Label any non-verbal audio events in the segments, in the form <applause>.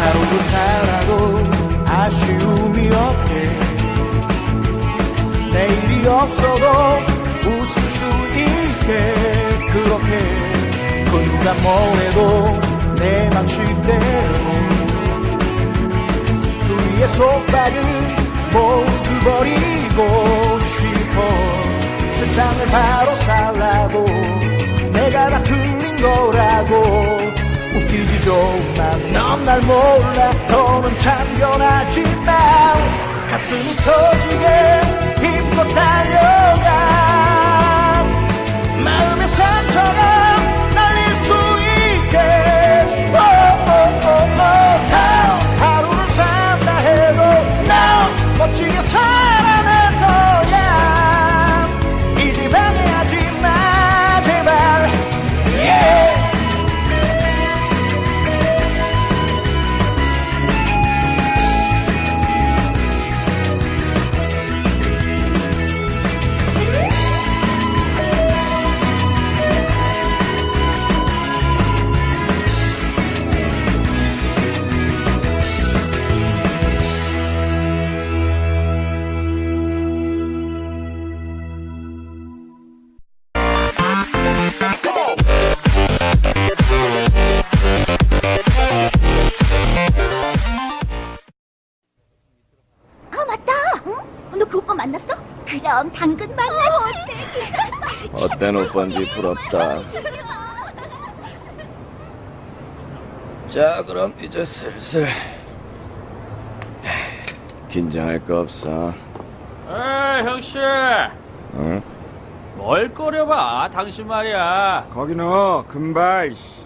하루를 살아도 아쉬움이 없게. 내일이 없어도 웃을 수 있게. 그렇게 그 누가 뭐래도 내 방식대로. 주위의 속박을 모두 버리고 싶어. 세상을 바로 살라고 내가 다 틀린 거라고. 좀 난넌 날 몰라. 너는 참 변하지만 가슴이 터지게 힘껏 달려가 그럼 당근 만났지. 어떤 오빠인지 부럽다. 자, 그럼 이제 슬슬 긴장할 거 없어. 에이, 형씨. 응? 뭘 꺼려봐. 당신 말이야. 거기 너 금발 씨.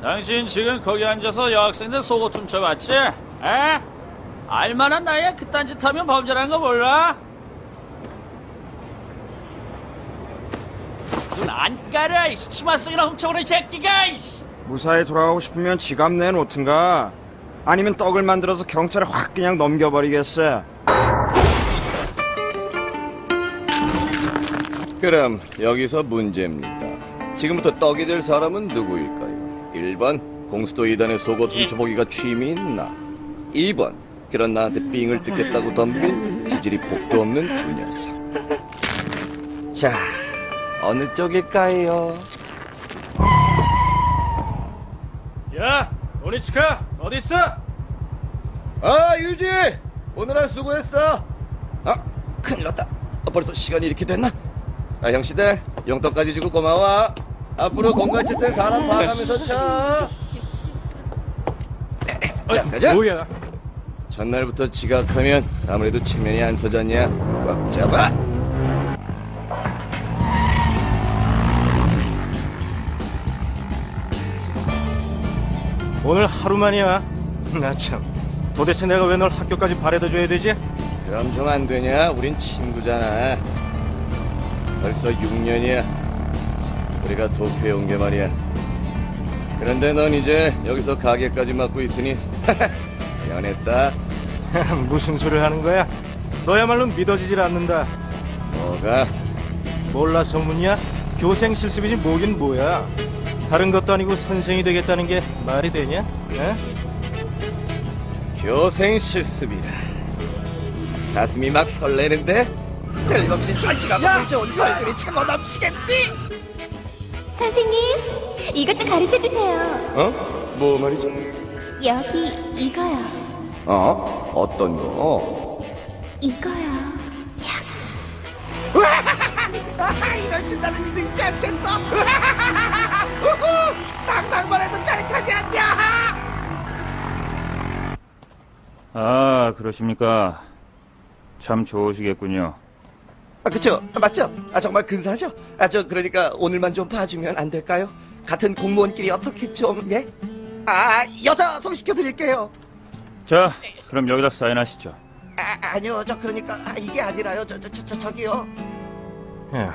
당신 지금 거기 앉아서 여학생들 속옷 훔쳐봤지? 에? 알만한 나이에 그딴 짓 하면 범죄라는 거 몰라? 눈안 가려, 이 치마 속이나 훔쳐오는 이 새끼가! 이 씨. 무사히 돌아가고 싶으면 지갑 내놓든가 아니면 떡을 만들어서 경찰에 확 그냥 넘겨버리겠어 그럼 여기서 문제입니다. 지금부터 떡이 될 사람은 누구일까요? 1번 공수도 이단의 속옷 훔쳐보기가 취미인 나 2번 그런 나한테 삥을 뜯겠다고 덤빈 지질이 복도 없는 그 녀석 자 어느 쪽일까요? 야, 오니치카, 어딨어? 아 유지! 오늘아 수고했어. 아 큰일 났다. 아, 벌써 시간이 이렇게 됐나? 아 형씨들 용돈까지 주고 고마워. 앞으로 공갈칠 때 사람 봐가면서 쳐 자, 가자. 뭐야? 전날부터 지각하면 아무래도 체면이 안 서졌냐? 꽉 잡아 오늘 하루만이야. <laughs> 나 참. 도대체 내가 왜 널 학교까지 바래다 줘야 되지? 그럼 좀 안 되냐? 우린 친구잖아. 벌써 6년이야. 우리가 도쿄에 온 게 말이야. 그런데 넌 이제 여기서 가게까지 맡고 있으니 <laughs> 연했다. <laughs> 무슨 소리를 하는 거야? 너야말로 믿어지질 않는다. 뭐가? 몰라서 묻냐? 교생 실습이지 뭐긴 뭐야 다른 것도 아니고 선생이 되겠다는 게 말이 되냐? 에? 교생 실습이다 가슴이 막 설레는데 틀림없이 설치가 물 좋은 얼굴이 차고 넘치겠지 선생님, 이것 좀 가르쳐 주세요. 어? 뭐 말이죠? 여기 이거요. 어? 어떤 거? 이거요. 아, 이런 신나는 일도 있지 않겠어? 상상만 해도 짜릿하지 않냐? 아, 그러십니까. 참 좋으시겠군요. 아, 그쵸? 아, 맞죠? 아, 정말 근사하죠? 아, 저, 그러니까 오늘만 좀 봐주면 안 될까요? 같은 공무원끼리 어떻게 좀, 예? 아, 여자 소개시켜드릴게요. 자, 그럼 여기다 사인하시죠. 아, 아니요, 저, 그러니까, 아, 이게 아니라요. 저, 저, 저, 저, 저기요. 야,